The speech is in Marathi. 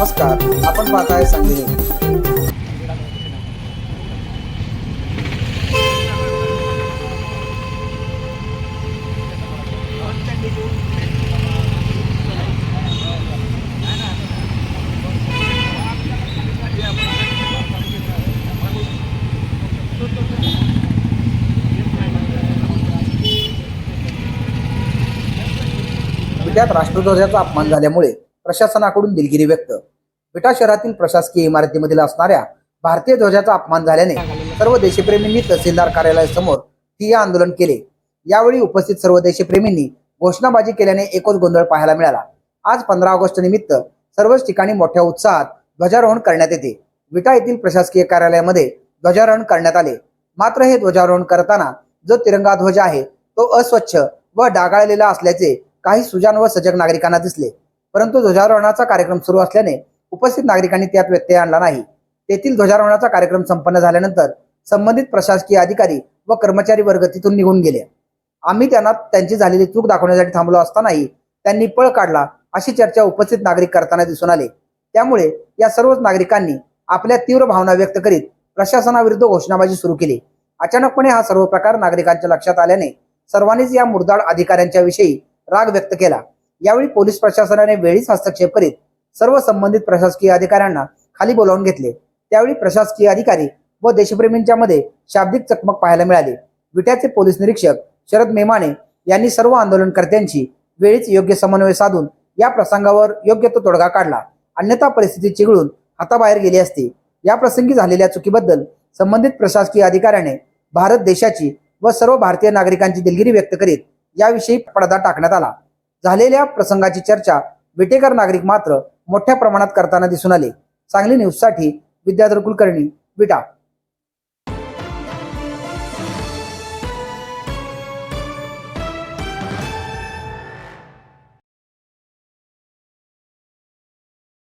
नमस्कार आपण पाहताय सांगली त्यात राष्ट्रध्वजाचा अपमान झाल्यामुळे प्रशासनाकडून दिलगिरी व्यक्त. विटा शहरातील प्रशासकीय इमारतीमधील असणाऱ्या भारतीय ध्वजाचा अपमान झाल्याने सर्व देशप्रेमींनी तहसीलदार कार्यालयासमोर ठिय्या आंदोलन केले. यावेळी उपस्थित सर्व देशप्रेमींनी घोषणाबाजी केल्याने एकच गोंधळ पाहायला मिळाला. आज पंधरा ऑगस्ट निमित्त सर्वच ठिकाणी मोठ्या उत्साहात ध्वजारोहण करण्यात येते. विटा येथील प्रशासकीय कार्यालयामध्ये ध्वजारोहण करण्यात आले. मात्र हे ध्वजारोहण करताना जो तिरंगा ध्वज आहे तो अस्वच्छ व डागाळलेला असल्याचे काही सुजान व सजग नागरिकांना दिसले. परंतु ध्वजारोहणाचा कार्यक्रम सुरू असल्याने उपस्थित नागरिकांनी त्यात व्यत्यय आणला नाही. तेथील ध्वजारोहणाचा कार्यक्रम संपन्न झाल्यानंतर संबंधित प्रशासकीय अधिकारी व कर्मचारी वर्ग तिथून निघून गेले. आम्ही त्यांना त्यांची झालेली चूक दाखवण्यासाठी थांबलो असतानाही त्यांनी पळ काढला अशी चर्चा उपस्थित नागरिक करताना दिसून आले. त्यामुळे या सर्वच नागरिकांनी आपल्या तीव्र भावना व्यक्त करीत प्रशासनाविरुद्ध घोषणाबाजी सुरू केली. अचानकपणे हा सर्व प्रकार नागरिकांच्या लक्षात आल्याने सर्वांनीच या मुरदाड अधिकाऱ्यांच्या विषयी राग व्यक्त केला. यावेळी पोलीस प्रशासनाने वेळीच हस्तक्षेप करीत सर्व संबंधित प्रशासकीय अधिकाऱ्यांना खाली बोलावून घेतले. त्यावेळी प्रशासकीय अधिकारी व देशप्रेमींच्या मध्ये शाब्दिक चकमक पाहायला मिळाली. विट्याचे पोलीस निरीक्षक शरद मेमाने यांनी सर्व आंदोलनकर्त्यांची वेळीच योग्य समन्वय साधून या प्रसंगावर योग्य तो तोडगा काढला. अन्यथा परिस्थिती चिघळून हाताबाहेर गेली असती. या प्रसंगी झालेल्या चुकीबद्दल संबंधित प्रशासकीय अधिकाऱ्याने भारत देशाची व सर्व भारतीय नागरिकांची दिलगिरी व्यक्त करीत याविषयी पडदा टाकण्यात आला. झालेल्या प्रसंगाची चर्चा विटेकर नागरिक मात्र मोठ्या प्रमाणात करताना दिसून आले. सांगली न्यूजसाठी विद्याधर कुलकर्णी विटा.